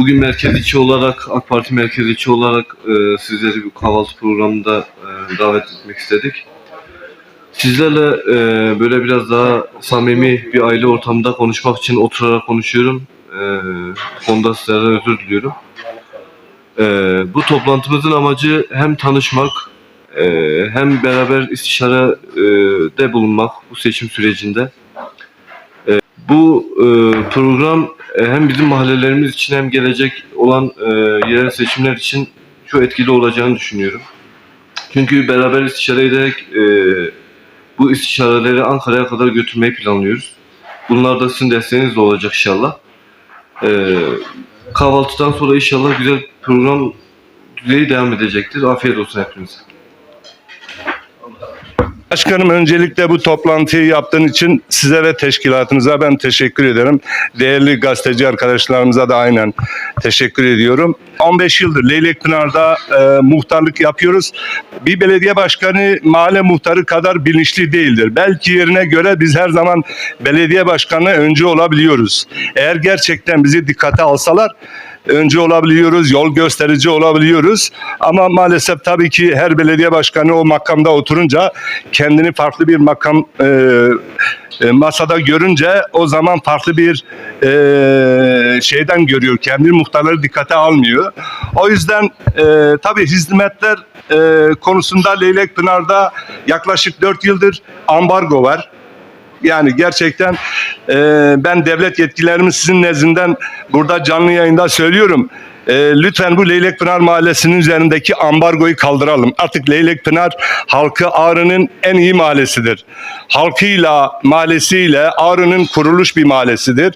Bugün merkez içi olarak, AK Parti merkez içi olarak e, sizleri bu kahvaltı programında e, davet etmek istedik. Sizlerle e, böyle biraz daha samimi bir aile ortamında konuşmak için oturarak konuşuyorum. E, konuda sizlerden özür diliyorum. E, bu toplantımızın amacı hem tanışmak e, hem beraber istişare e, de bulunmak bu seçim sürecinde. E, bu e, program hem bizim mahallelerimiz için hem gelecek olan e, yerel seçimler için çok etkili olacağını düşünüyorum. Çünkü beraber istişare ederek e, bu istişareleri Ankara'ya kadar götürmeyi planlıyoruz. Bunlar da sizin desteğinizle olacak inşallah. E, kahvaltıdan sonra inşallah güzel program düzeyi devam edecektir. Afiyet olsun hepinize. Başkanım öncelikle bu toplantıyı yaptığın için size ve teşkilatınıza ben teşekkür ederim. Değerli gazeteci arkadaşlarımıza da aynen teşekkür ediyorum. 15 yıldır Leylekpınar'da e, muhtarlık yapıyoruz. Bir belediye başkanı mahalle muhtarı kadar bilinçli değildir. Belki yerine göre biz her zaman belediye başkanı önce olabiliyoruz. Eğer gerçekten bizi dikkate alsalar önce olabiliyoruz, yol gösterici olabiliyoruz. Ama maalesef tabii ki her belediye başkanı o makamda oturunca kendini farklı bir makam e, e, masada görünce o zaman farklı bir e, şeyden görüyor. Kendi muhtarları dikkate almıyor. O yüzden e, tabii hizmetler e, konusunda Leylekpınar'da yaklaşık 4 yıldır ambargo var. Yani gerçekten e, ben devlet yetkilerimi sizin nezdinden burada canlı yayında söylüyorum. E, lütfen bu Leylekpınar Mahallesi'nin üzerindeki ambargoyu kaldıralım. Artık Leylekpınar halkı Ağrı'nın en iyi mahallesidir. Halkıyla, mahallesiyle Ağrı'nın kuruluş bir mahallesidir.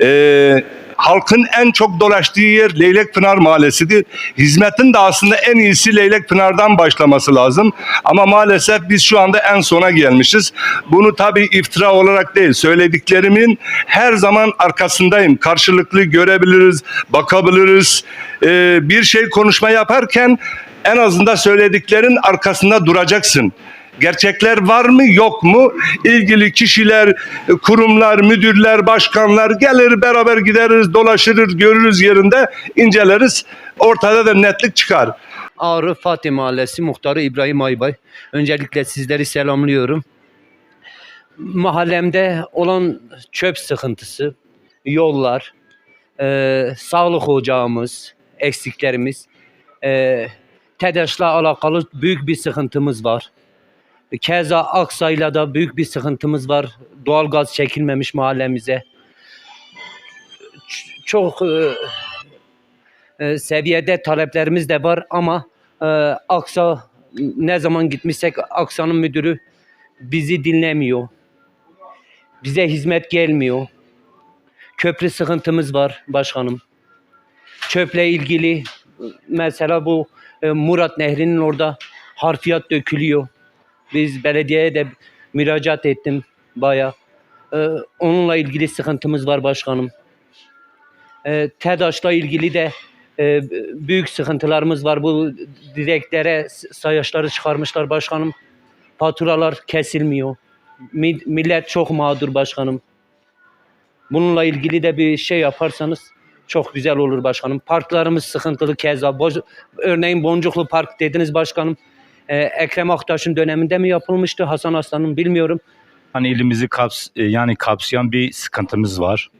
E, halkın en çok dolaştığı yer Leylekpınar Mahallesi'dir. Hizmetin de aslında en iyisi Leylekpınar'dan başlaması lazım. Ama maalesef biz şu anda en sona gelmişiz. Bunu tabii iftira olarak değil, söylediklerimin her zaman arkasındayım. Karşılıklı görebiliriz, bakabiliriz. Ee, bir şey konuşma yaparken en azından söylediklerin arkasında duracaksın. Gerçekler var mı yok mu? İlgili kişiler, kurumlar, müdürler, başkanlar gelir beraber gideriz, dolaşırız, görürüz yerinde, inceleriz. Ortada da netlik çıkar. Ağrı Fatih Mahallesi Muhtarı İbrahim Aybay. Öncelikle sizleri selamlıyorum. Mahallemde olan çöp sıkıntısı, yollar, e, sağlık ocağımız, eksiklerimiz, e, TEDAŞ'la alakalı büyük bir sıkıntımız var. Keza Aksa'yla da büyük bir sıkıntımız var. Doğalgaz çekilmemiş mahallemize. Çok e, e, seviyede taleplerimiz de var ama e, Aksa ne zaman gitmişsek Aksa'nın müdürü bizi dinlemiyor. Bize hizmet gelmiyor. Köprü sıkıntımız var başkanım. Çöple ilgili mesela bu e, Murat Nehri'nin orada harfiyat dökülüyor. Biz belediyeye de müracaat ettim baya. E, onunla ilgili sıkıntımız var başkanım. E, TEDAŞ'la ilgili de e, büyük sıkıntılarımız var. Bu direklere sayaçları çıkarmışlar başkanım. Faturalar kesilmiyor. Mi- millet çok mağdur başkanım. Bununla ilgili de bir şey yaparsanız çok güzel olur başkanım. Parklarımız sıkıntılı keza. Boz- örneğin Boncuklu Park dediniz başkanım. E, Ekrem Aktaş'ın döneminde mi yapılmıştı? Hasan Aslan'ın bilmiyorum. hani ilimizi kaps e, yani kapsayan bir sıkıntımız var.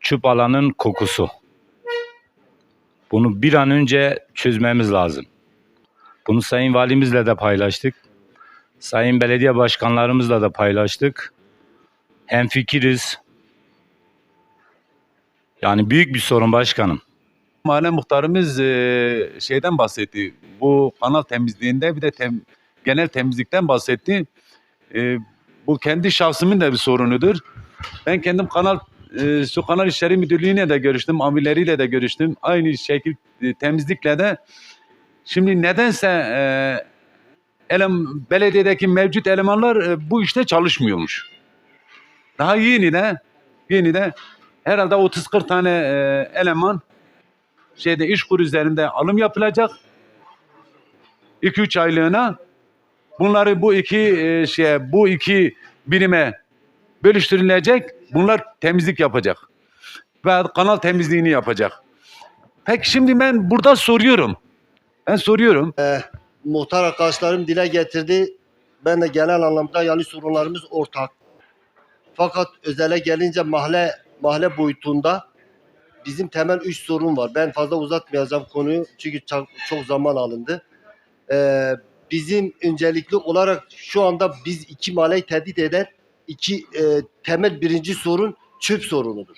Çöp alanın kokusu. Bunu bir an önce çözmemiz lazım. Bunu Sayın Valimizle de paylaştık. Sayın Belediye Başkanlarımızla da paylaştık. Hemfikiriz. Yani büyük bir sorun başkanım. Mahalle muhtarımız şeyden bahsetti. Bu kanal temizliğinde bir de tem- genel temizlikten bahsetti. Bu kendi şahsımın da bir sorunudur. Ben kendim kanal su kanal işleri müdürlüğüne de görüştüm, amirleriyle de görüştüm. Aynı şekil e, temizlikle de. Şimdi nedense elem, belediyedeki mevcut elemanlar bu işte çalışmıyormuş. Daha yeni de yeni de herhalde 30-40 tane eleman şeyde iş kur üzerinde alım yapılacak. 2-3 aylığına bunları bu iki e, şeye bu iki birime bölüştürülecek. Bunlar temizlik yapacak. Ve kanal temizliğini yapacak. Peki şimdi ben burada soruyorum. Ben soruyorum. muhtar arkadaşlarım dile getirdi. Ben de genel anlamda yani sorunlarımız ortak. Fakat özele gelince mahalle mahalle boyutunda bizim temel üç sorun var. Ben fazla uzatmayacağım konuyu çünkü çok, çok zaman alındı. Ee, bizim öncelikli olarak şu anda biz iki mahalleyi tehdit eden iki e, temel birinci sorun çöp sorunudur.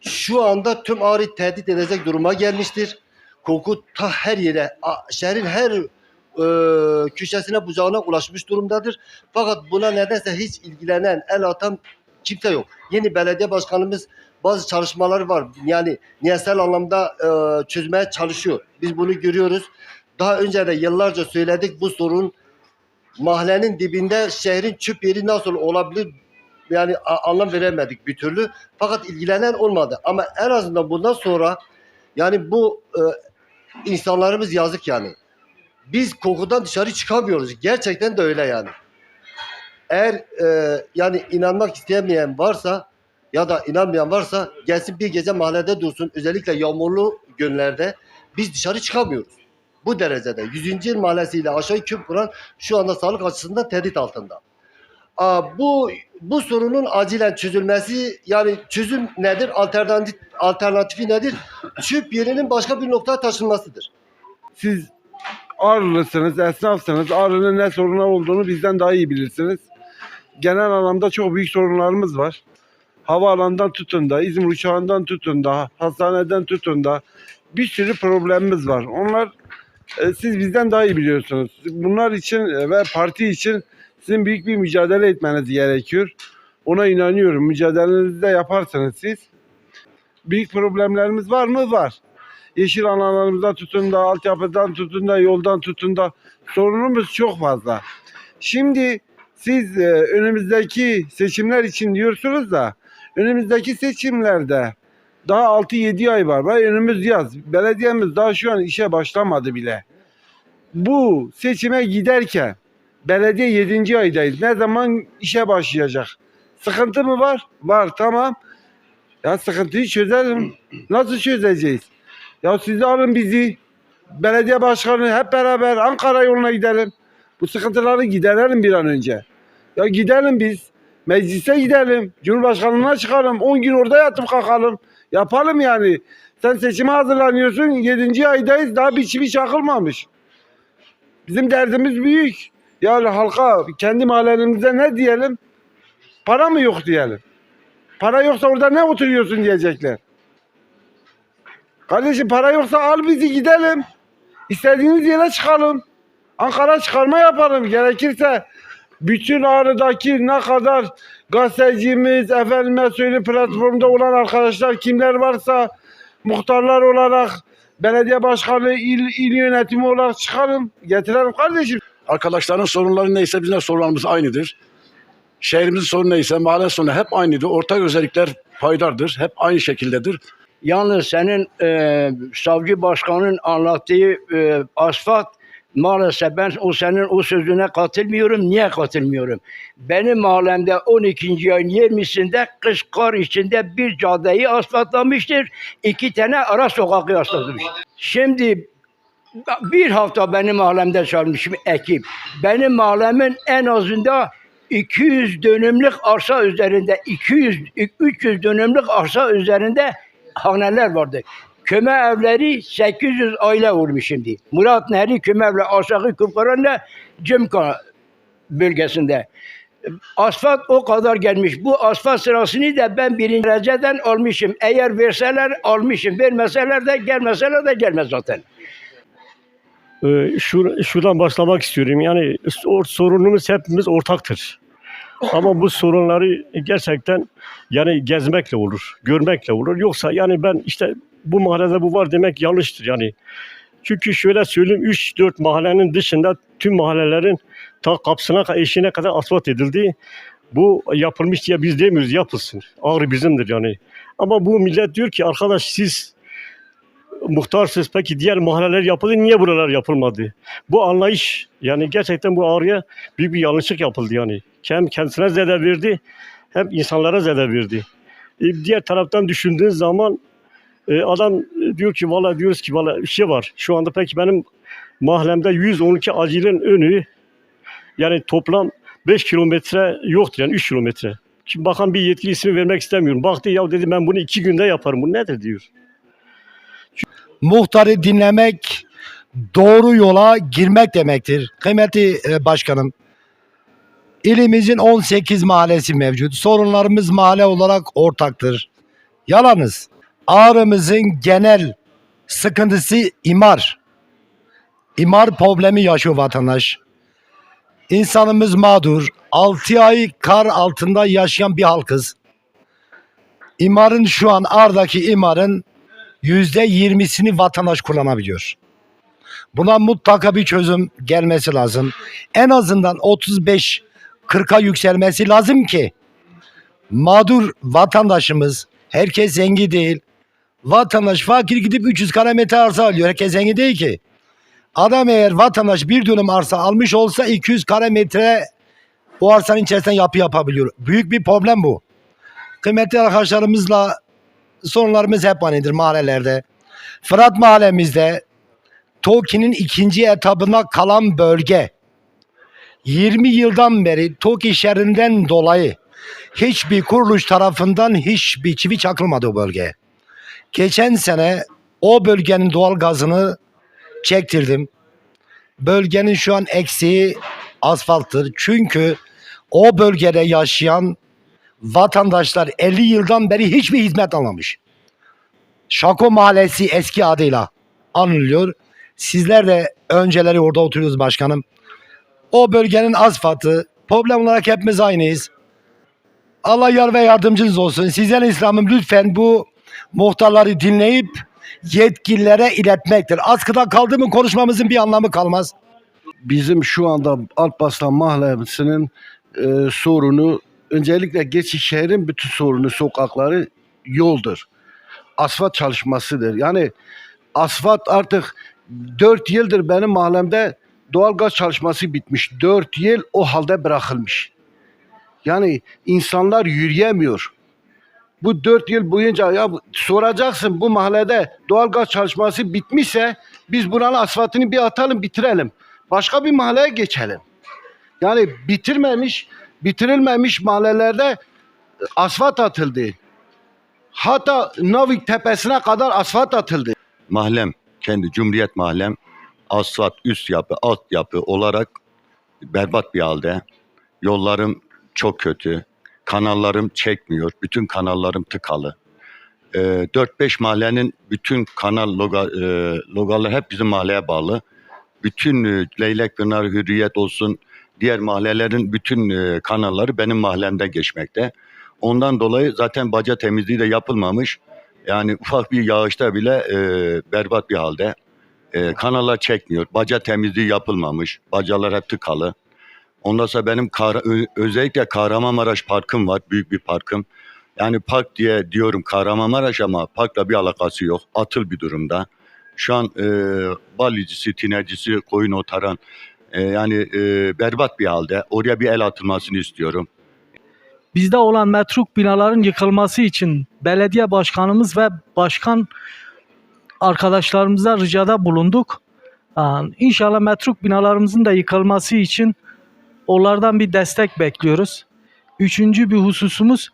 Şu anda tüm Ağrı tehdit edecek duruma gelmiştir koku ta her yere, şehrin her e, köşesine bucağına ulaşmış durumdadır. Fakat buna nedense hiç ilgilenen, el atan kimse yok. Yeni belediye başkanımız bazı çalışmaları var. Yani niyesel anlamda e, çözmeye çalışıyor. Biz bunu görüyoruz. Daha önce de yıllarca söyledik bu sorun mahallenin dibinde şehrin çöp yeri nasıl olabilir yani anlam veremedik bir türlü. Fakat ilgilenen olmadı. Ama en azından bundan sonra yani bu e, insanlarımız yazık yani. Biz kokudan dışarı çıkamıyoruz. Gerçekten de öyle yani. Eğer e, yani inanmak istemeyen varsa ya da inanmayan varsa gelsin bir gece mahallede dursun. Özellikle yağmurlu günlerde biz dışarı çıkamıyoruz. Bu derecede. 100. yıl mahallesiyle aşağı köp kuran şu anda sağlık açısından tehdit altında. Aa, bu bu sorunun acilen çözülmesi yani çözüm nedir? Alternatif alternatifi nedir? Çöp yerinin başka bir noktaya taşınmasıdır. Siz Ağrılısınız, esnafsınız. Ağrı'nın ne sorunlar olduğunu bizden daha iyi bilirsiniz. Genel anlamda çok büyük sorunlarımız var. Havaalanından tutun da, İzmir uçağından tutun da, hastaneden tutun da bir sürü problemimiz var. Onlar e, siz bizden daha iyi biliyorsunuz. Bunlar için e, ve parti için sizin büyük bir mücadele etmeniz gerekiyor. Ona inanıyorum. Mücadelenizi de yaparsınız siz. Büyük problemlerimiz var mı? Var yeşil alanlarımızdan tutun da, altyapıdan tutun da, yoldan tutun da sorunumuz çok fazla. Şimdi siz e, önümüzdeki seçimler için diyorsunuz da önümüzdeki seçimlerde daha 6-7 ay var. Ve önümüz yaz. Belediyemiz daha şu an işe başlamadı bile. Bu seçime giderken belediye 7. aydayız. Ne zaman işe başlayacak? Sıkıntı mı var? Var tamam. Ya sıkıntıyı çözelim. Nasıl çözeceğiz? Ya siz alın bizi. Belediye başkanı hep beraber Ankara yoluna gidelim. Bu sıkıntıları giderelim bir an önce. Ya gidelim biz. Meclise gidelim. Cumhurbaşkanlığına çıkalım. 10 gün orada yatıp kalkalım. Yapalım yani. Sen seçime hazırlanıyorsun. 7. aydayız. Daha bir çivi çakılmamış. Bizim derdimiz büyük. Yani halka kendi mahallemize ne diyelim? Para mı yok diyelim. Para yoksa orada ne oturuyorsun diyecekler. Kardeşim para yoksa al bizi gidelim. İstediğiniz yere çıkalım. Ankara çıkarma yapalım. Gerekirse bütün Ağrı'daki ne kadar gazetecimiz, efendime söyleyeyim platformda olan arkadaşlar kimler varsa muhtarlar olarak belediye başkanı, il, il yönetimi olarak çıkalım. Getirelim kardeşim. Arkadaşların sorunları neyse bizim de sorunlarımız aynıdır. Şehrimizin sorunu neyse mahalle sorunu hep aynıdır. Ortak özellikler paydardır. Hep aynı şekildedir. Yalnız senin e, savcı başkanın anlattığı e, asfalt maalesef ben o senin o sözüne katılmıyorum. Niye katılmıyorum? Benim mahallemde 12. ayın 20'sinde kış kar içinde bir caddeyi asfaltlamıştır. iki tane ara sokakı asfaltlamış. Şimdi bir hafta benim mahallemde çalmışım ekip. Benim mahallemin en azında 200 dönümlük arsa üzerinde 200 300 dönümlük arsa üzerinde haneler vardı. Köme evleri 800 aile vurmuş şimdi. Murat Nehri köme evleri aşağı Kıpkaran'la Cımka bölgesinde. Asfalt o kadar gelmiş. Bu asfalt sırasını da ben birinci dereceden almışım. Eğer verseler almışım. Vermeseler de gelmeseler de gelmez zaten. Ee, şu, şuradan başlamak istiyorum. Yani sorunumuz hepimiz ortaktır. Ama bu sorunları gerçekten yani gezmekle olur, görmekle olur. Yoksa yani ben işte bu mahallede bu var demek yanlıştır yani. Çünkü şöyle söyleyeyim 3-4 mahallenin dışında tüm mahallelerin ta kapısına eşiğine kadar asfalt edildi. Bu yapılmış diye biz demiyoruz yapılsın. Ağrı bizimdir yani. Ama bu millet diyor ki arkadaş siz muhtarsınız peki diğer mahalleler yapıldı niye buralar yapılmadı? Bu anlayış yani gerçekten bu ağrıya büyük bir yanlışlık yapıldı yani. Hem kendisine zede verdi hem insanlara zede verdi. E, diğer taraftan düşündüğün zaman E, adam e, diyor ki valla diyoruz ki valla bir şey var. Şu anda peki benim mahallemde 112 acilin önü yani toplam 5 kilometre yoktur yani 3 kilometre. Şimdi bakan bir yetkili ismi vermek istemiyorum. Baktı ya dedi ben bunu iki günde yaparım. Bu nedir diyor. muhtarı dinlemek doğru yola girmek demektir. Kıymetli e, başkanım, ilimizin 18 mahallesi mevcut. Sorunlarımız mahalle olarak ortaktır. Yalanız. Ağrımızın genel sıkıntısı imar. İmar problemi yaşıyor vatandaş. İnsanımız mağdur. 6 ay kar altında yaşayan bir halkız. İmarın şu an Ar'daki imarın yüzde yirmisini vatandaş kullanabiliyor. Buna mutlaka bir çözüm gelmesi lazım. En azından 35 40'a yükselmesi lazım ki mağdur vatandaşımız herkes zengin değil. Vatandaş fakir gidip 300 kare metre arsa alıyor. Herkes zengin değil ki. Adam eğer vatandaş bir dönüm arsa almış olsa 200 kare metre o arsanın içerisinde yapı yapabiliyor. Büyük bir problem bu. Kıymetli arkadaşlarımızla sorunlarımız hep aynıdır mahallelerde. Fırat mahallemizde TOKİ'nin ikinci etabına kalan bölge 20 yıldan beri TOKİ şerrinden dolayı hiçbir kuruluş tarafından hiçbir çivi çakılmadı o bölgeye. Geçen sene o bölgenin doğal gazını çektirdim. Bölgenin şu an eksiği asfalttır. Çünkü o bölgede yaşayan vatandaşlar 50 yıldan beri hiçbir hizmet almamış. Şako Mahallesi eski adıyla anılıyor. Sizler de önceleri orada oturuyoruz başkanım. O bölgenin asfaltı, problem olarak hepimiz aynıyız. Allah yar ve yardımcınız olsun. Sizden İslam'ım lütfen bu muhtarları dinleyip yetkililere iletmektir. Askıda kaldı mı konuşmamızın bir anlamı kalmaz. Bizim şu anda Alparslan Mahallesi'nin e, sorunu öncelikle geçiş şehrin bütün sorunu sokakları yoldur. Asfalt çalışmasıdır. Yani asfalt artık 4 yıldır benim mahallemde doğalgaz çalışması bitmiş. 4 yıl o halde bırakılmış. Yani insanlar yürüyemiyor. Bu 4 yıl boyunca ya soracaksın bu mahallede doğalgaz çalışması bitmişse biz buranın asfaltını bir atalım bitirelim. Başka bir mahalleye geçelim. Yani bitirmemiş, bitirilmemiş mahallelerde asfalt atıldı. Hatta Navik tepesine kadar asfalt atıldı. mahallem, kendi Cumhuriyet mahallem asfalt üst yapı, alt yapı olarak berbat bir halde. Yollarım çok kötü. Kanallarım çekmiyor. Bütün kanallarım tıkalı. Ee, 4-5 mahallenin bütün kanal loga, e, logaları hep bizim mahalleye bağlı. Bütün e, Leylek Pınar, Hürriyet olsun diğer mahallelerin bütün e, kanalları benim mahallemde geçmekte. Ondan dolayı zaten baca temizliği de yapılmamış. Yani ufak bir yağışta bile e, berbat bir halde. E, kanallar çekmiyor. Baca temizliği yapılmamış. Bacalar hep tıkalı. Ondan sonra benim ö- özellikle Kahramanmaraş Parkım var. Büyük bir parkım. Yani park diye diyorum Kahramanmaraş ama parkla bir alakası yok. Atıl bir durumda. Şu an e, balicisi, tinercisi, koyun otaran e, yani e, berbat bir halde. Oraya bir el atılmasını istiyorum. bizde olan metruk binaların yıkılması için belediye başkanımız ve başkan arkadaşlarımıza ricada bulunduk. Aa, İnşallah metruk binalarımızın da yıkılması için onlardan bir destek bekliyoruz. Üçüncü bir hususumuz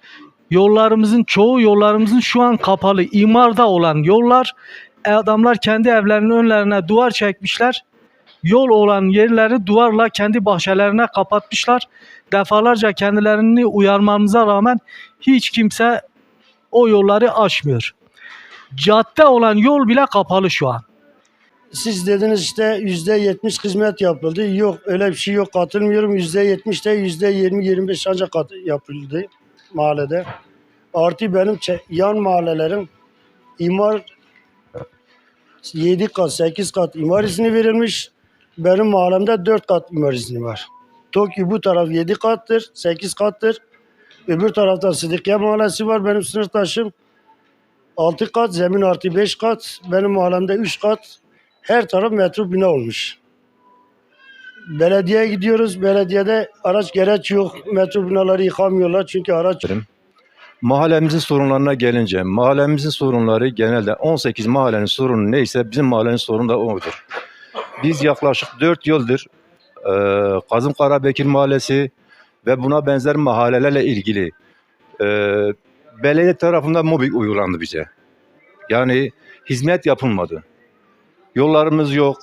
yollarımızın çoğu yollarımızın şu an kapalı. İmarda olan yollar adamlar kendi evlerinin önlerine duvar çekmişler. Yol olan yerleri duvarla kendi bahçelerine kapatmışlar defalarca kendilerini uyarmamıza rağmen hiç kimse o yolları aşmıyor. Cadde olan yol bile kapalı şu an. Siz dediniz işte yüzde yetmiş hizmet yapıldı. Yok öyle bir şey yok katılmıyorum. Yüzde yetmiş de yüzde yirmi yirmi beş ancak yapıldı mahallede. Artı benim yan mahallelerim imar 7 kat 8 kat imar izni verilmiş. Benim mahallemde 4 kat imar izni var. Toki bu taraf 7 kattır, 8 kattır. Öbür tarafta Sıdıkiye Mahallesi var benim sınıftaşım. 6 kat, zemin artı 5 kat. Benim mahallemde 3 kat. Her taraf metro bina olmuş. Belediyeye gidiyoruz. Belediyede araç gereç yok. Metro binaları yıkamıyorlar çünkü araç Mahallemizin sorunlarına gelince, mahallemizin sorunları genelde 18 mahallenin sorunu neyse bizim mahallenin sorunu da odur. Biz yaklaşık 4 yıldır e, Kazım Karabekir Mahallesi ve buna benzer mahallelerle ilgili e, belediye tarafından mobbing uygulandı bize. Yani hizmet yapılmadı. Yollarımız yok.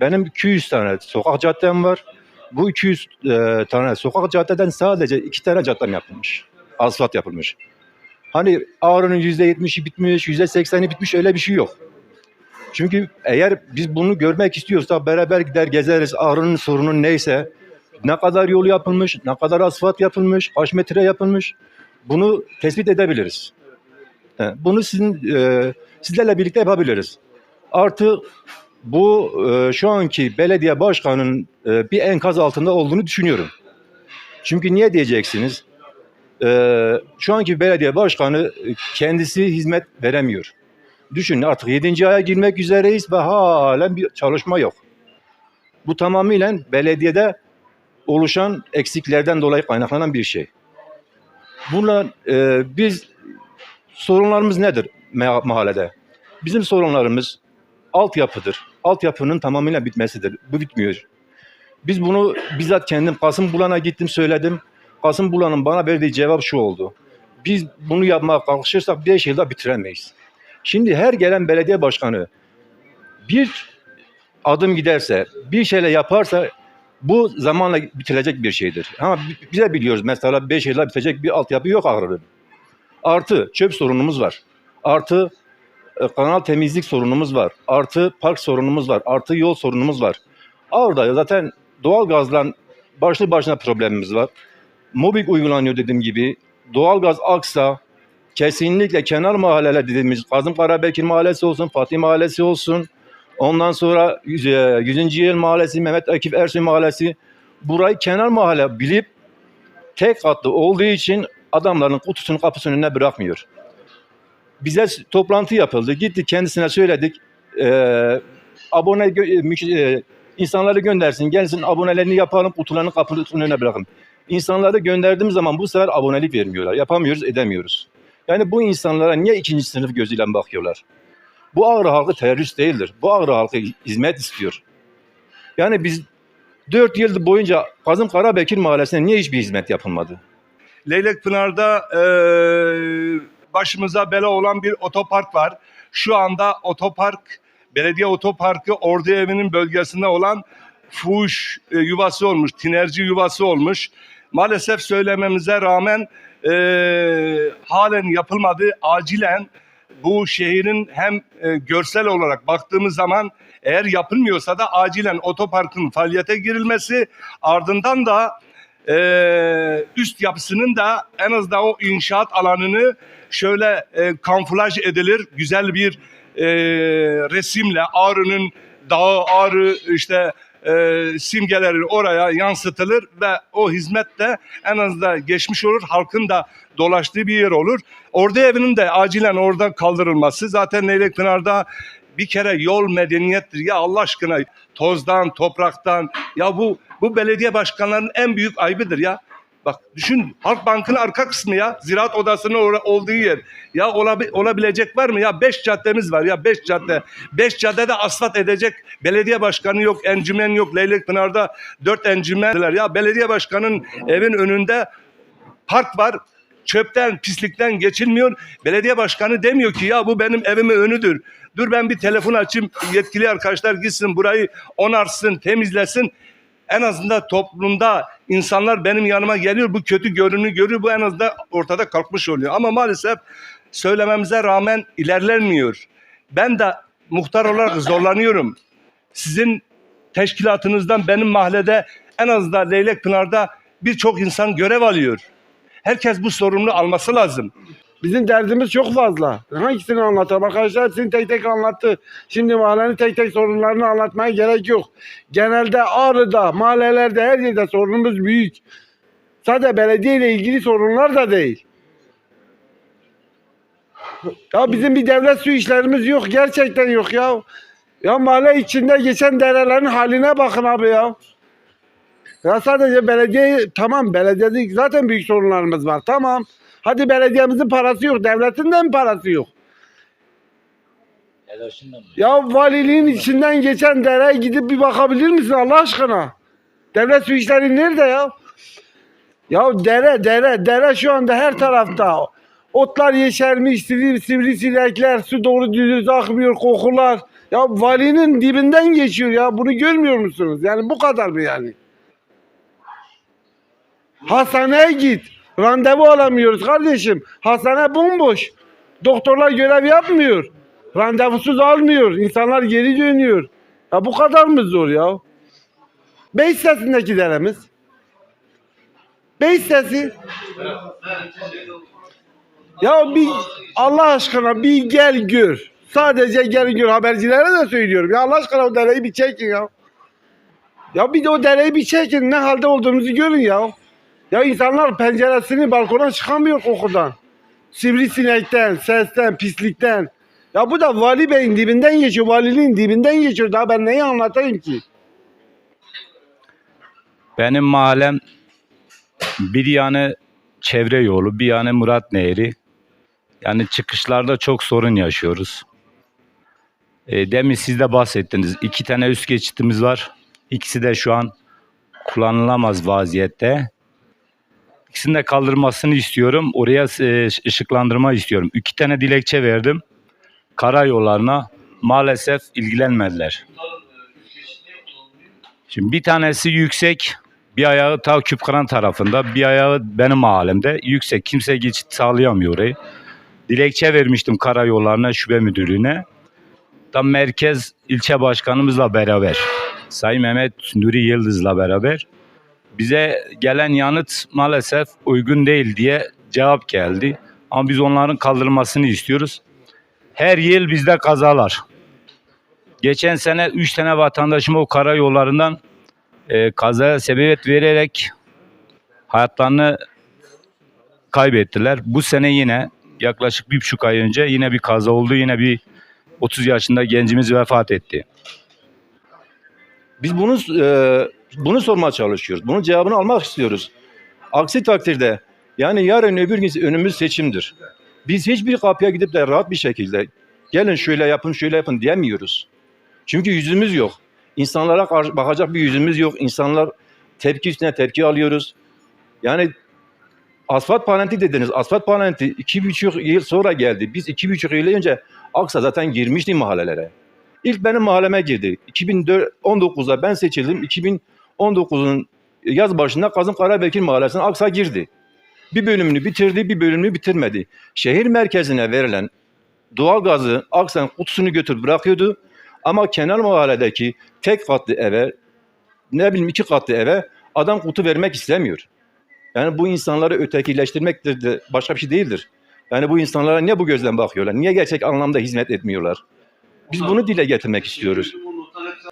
Benim 200 tane sokak caddem var. Bu 200 e, tane sokak caddeden sadece iki tane caddem yapılmış. Asfalt yapılmış. Hani Ağrı'nın %70'i bitmiş, %80'i bitmiş öyle bir şey yok. Çünkü eğer biz bunu görmek istiyorsak beraber gider gezeriz. Ağrı'nın sorunu neyse, ne kadar yol yapılmış, ne kadar asfalt yapılmış, kaç metre yapılmış bunu tespit edebiliriz. He, Bunu sizin e, sizlerle birlikte yapabiliriz. Artı bu e, şu anki belediye başkanının e, bir enkaz altında olduğunu düşünüyorum. Çünkü niye diyeceksiniz? E, şu anki belediye başkanı e, kendisi hizmet veremiyor. Düşünün artık 7. aya girmek üzereyiz ve halen bir çalışma yok. Bu tamamıyla belediyede oluşan eksiklerden dolayı kaynaklanan bir şey. Bununla e, biz sorunlarımız nedir ma- mahallede? Bizim sorunlarımız altyapıdır. Altyapının tamamıyla bitmesidir. Bu bitmiyor. Biz bunu bizzat kendim Kasım Bulan'a gittim söyledim. Kasım Bulan'ın bana verdiği cevap şu oldu. Biz bunu yapmaya kalkışırsak 5 yılda bitiremeyiz. Şimdi her gelen belediye başkanı bir adım giderse, bir şeyle yaparsa bu zamanla bitirecek bir şeydir. Ama bi- bize biliyoruz mesela 5 yılda bitecek bir altyapı yok Ağrı'nın. Artı çöp sorunumuz var. Artı kanal temizlik sorunumuz var. Artı park sorunumuz var. Artı yol sorunumuz var. Ağrı'da zaten doğal gazla başlı başına problemimiz var. Mobbing uygulanıyor dediğim gibi. Doğalgaz aksa kesinlikle kenar mahalleler dediğimiz Kazım Karabekir Mahallesi olsun, Fatih Mahallesi olsun. Ondan sonra yüz- e, 100. Yıl Mahallesi, Mehmet Akif Ersoy Mahallesi. Burayı kenar mahalle bilip tek katlı olduğu için adamların kutusunu kapısının önüne bırakmıyor. Bize toplantı yapıldı. Gittik kendisine söyledik. Ee, abone e, mük- e, insanları göndersin. Gelsin abonelerini yapalım. Kutularını kapısının önüne bırakın. İnsanları gönderdiğimiz zaman bu sefer abonelik vermiyorlar. Yapamıyoruz, edemiyoruz. Yani bu insanlara niye ikinci sınıf gözüyle bakıyorlar? Bu Ağrı halkı terörist değildir. Bu Ağrı halkı hizmet istiyor. Yani biz 4 yıl boyunca Kazım Karabekir Mahallesi'ne niye hiçbir hizmet yapılmadı? Leylekpınar'da e, başımıza bela olan bir otopark var. Şu anda otopark, belediye otoparkı Ordu Evi'nin bölgesinde olan fuhuş e, yuvası olmuş, tinerci yuvası olmuş. Maalesef söylememize rağmen e, halen yapılmadı. Acilen bu şehrin hem e, görsel olarak baktığımız zaman eğer yapılmıyorsa da acilen otoparkın faaliyete girilmesi ardından da e, üst yapısının da en azından o inşaat alanını şöyle e, kamuflaj edilir. Güzel bir e, resimle Ağrı'nın dağı, Ağrı işte e, simgeleri oraya yansıtılır ve o hizmet de en azından geçmiş olur. Halkın da dolaştığı bir yer olur. Orada evinin de acilen orada kaldırılması. Zaten Leylekpınar'da bir kere yol medeniyettir. Ya Allah aşkına tozdan, topraktan ya bu bu belediye başkanlarının en büyük ayıbıdır ya. Bak düşün Halk Bank'ın arka kısmı ya. Ziraat Odası'nın olduğu yer. Ya olabi- olabilecek var mı? Ya beş caddemiz var ya beş cadde. Beş caddede asfalt edecek belediye başkanı yok, encümen yok. Leylekpınar'da dört encümenler. Ya belediye başkanının evin önünde park var. Çöpten, pislikten geçilmiyor. Belediye başkanı demiyor ki ya bu benim evimin önüdür. Dur ben bir telefon açayım yetkili arkadaşlar gitsin burayı onarsın, temizlesin. En azından toplumda insanlar benim yanıma geliyor bu kötü görünümü görüyor bu en azından ortada kalkmış oluyor. Ama maalesef söylememize rağmen ilerlenmiyor. Ben de muhtar olarak zorlanıyorum. Sizin teşkilatınızdan benim mahallede en azından Leylekpınar'da birçok insan görev alıyor. Herkes bu sorumluluğu alması lazım. Bizim derdimiz çok fazla. Hangisini anlatalım? Arkadaşlar hepsini tek tek anlattı. Şimdi mahallenin tek tek sorunlarını anlatmaya gerek yok. Genelde Ağrı'da, mahallelerde, her yerde sorunumuz büyük. Sadece belediye ile ilgili sorunlar da değil. Ya bizim bir devlet su işlerimiz yok. Gerçekten yok ya. Ya mahalle içinde geçen derelerin haline bakın abi ya. Ya sadece belediye tamam belediyede zaten büyük sorunlarımız var tamam. Hadi belediyemizin parası yok, devletin de mi parası yok? Ya valiliğin içinden geçen dereye gidip bir bakabilir misin Allah aşkına? Devlet su işleri nerede ya? Ya dere dere dere şu anda her tarafta. Otlar yeşermiş, sivri, sivrisinekler, su doğru düz akmıyor, kokular. Ya valinin dibinden geçiyor ya. Bunu görmüyor musunuz? Yani bu kadar mı yani? Hastaneye git. Randevu alamıyoruz kardeşim. Hastane bomboş. Doktorlar görev yapmıyor. Randevusuz almıyor. İnsanlar geri dönüyor. Ya bu kadar mı zor ya? Beş sesindeki deremiz. Beş sesi. Ya bir Allah aşkına bir gel gör. Sadece gel gör. Habercilere de söylüyorum. Ya Allah aşkına o dereyi bir çekin ya. Ya bir de o dereyi bir çekin. Ne halde olduğumuzu görün ya. Ya insanlar penceresini balkona çıkamıyor kokudan. Sivrisinekten, sesten, pislikten. Ya bu da vali beyin dibinden geçiyor. Valiliğin dibinden geçiyor. Daha ben neyi anlatayım ki? Benim mahallem bir yanı çevre yolu, bir yanı Murat Nehri. Yani çıkışlarda çok sorun yaşıyoruz. E, demin siz de bahsettiniz. İki tane üst geçitimiz var. İkisi de şu an kullanılamaz vaziyette. İkisini de kaldırmasını istiyorum. Oraya e, ışıklandırma istiyorum. İki tane dilekçe verdim. Karayollarına maalesef ilgilenmediler. Şimdi bir tanesi yüksek, bir ayağı ta Küpkıran tarafında, bir ayağı benim mahallemde. Yüksek, kimse geçit sağlayamıyor orayı. Dilekçe vermiştim karayollarına, şube müdürlüğüne. Tam merkez ilçe başkanımızla beraber, Sayın Mehmet Nuri Yıldız'la beraber bize gelen yanıt maalesef uygun değil diye cevap geldi. Ama biz onların kaldırılmasını istiyoruz. Her yıl bizde kazalar. Geçen sene 3 tane vatandaşım o karayollarından e, kazaya sebebiyet vererek hayatlarını kaybettiler. Bu sene yine yaklaşık bir buçuk ay önce yine bir kaza oldu. Yine bir 30 yaşında gencimiz vefat etti. Biz bunu e, bunu sormaya çalışıyoruz. Bunun cevabını almak istiyoruz. Aksi takdirde yani yarın öbür gün önümüz seçimdir. Biz hiçbir kapıya gidip de rahat bir şekilde gelin şöyle yapın şöyle yapın diyemiyoruz. Çünkü yüzümüz yok. İnsanlara bakacak bir yüzümüz yok. İnsanlar tepki üstüne tepki alıyoruz. Yani asfalt panenti dediniz. Asfalt panenti iki buçuk yıl sonra geldi. Biz iki buçuk yıl önce Aksa zaten girmişti mahallelere. İlk benim mahalleme girdi. 2019'da ben seçildim. 2019'un yaz başında Kazım Karabekir Mahallesi'ne Aksa girdi. Bir bölümünü bitirdi, bir bölümünü bitirmedi. Şehir merkezine verilen doğalgazı Aksa'nın kutusunu götürüp bırakıyordu. Ama kenar mahalledeki tek katlı eve, ne bileyim iki katlı eve adam kutu vermek istemiyor. Yani bu insanları ötekileştirmektir de başka bir şey değildir. Yani bu insanlara niye bu gözden bakıyorlar? Niye gerçek anlamda hizmet etmiyorlar? Biz bunu dile getirmek istiyoruz.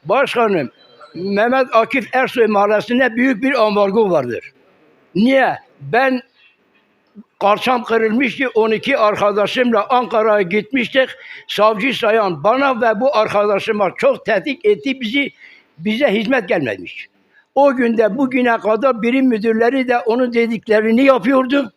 Başkanım, Mehmet Akif Ersoy mahallesinde büyük bir ambargo vardır. Niye? Ben kalçam kırılmıştı. 12 arkadaşımla Ankara'ya gitmiştik. Savcı Sayan bana ve bu arkadaşıma çok tehdit etti. Bizi bize hizmet gelmemiş. O günde bugüne kadar birim müdürleri de onun dediklerini yapıyordu.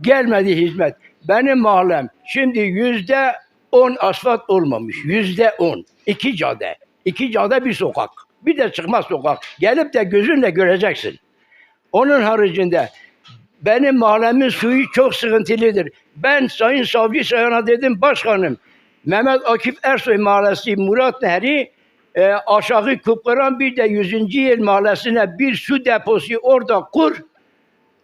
Gelmedi hizmet. Benim mahallem şimdi yüzde on asfalt olmamış. Yüzde on. İki cadde. İki cadde bir sokak. Bir de çıkmaz sokak. Gelip de gözünle göreceksin. Onun haricinde benim mahallemin suyu çok sıkıntılıdır. Ben Sayın Savcı Sayan'a dedim başkanım Mehmet Akif Ersoy Mahallesi Murat Nehri e, aşağı Kupkaran bir de 100. Yıl Mahallesi'ne bir su deposu orada kur.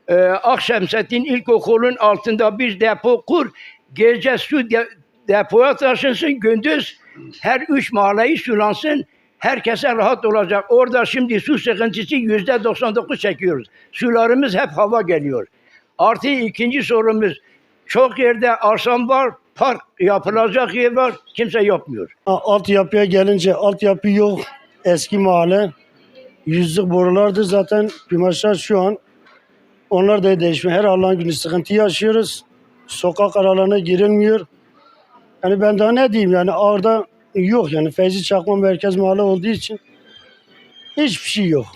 E, Akşemsettin İlkokul'un altında bir depo kur. Gece su de, depoya taşınsın gündüz her üç mahalleyi sulansın. Herkese rahat olacak. Orada şimdi su sıkıntısı yüzde 99 çekiyoruz. Sularımız hep hava geliyor. Artı ikinci sorumuz çok yerde arsam var, park yapılacak yer var, kimse yapmıyor. Altyapıya gelince altyapı yok. Eski mahalle. Yüzlük borulardır zaten Pimaşlar şu an. Onlar da değişmiyor. Her Allah'ın günü sıkıntı yaşıyoruz. Sokak aralarına girilmiyor. Yani ben daha ne diyeyim yani orada yok yani Feyzi Çakma merkez mahalle olduğu için hiçbir şey yok.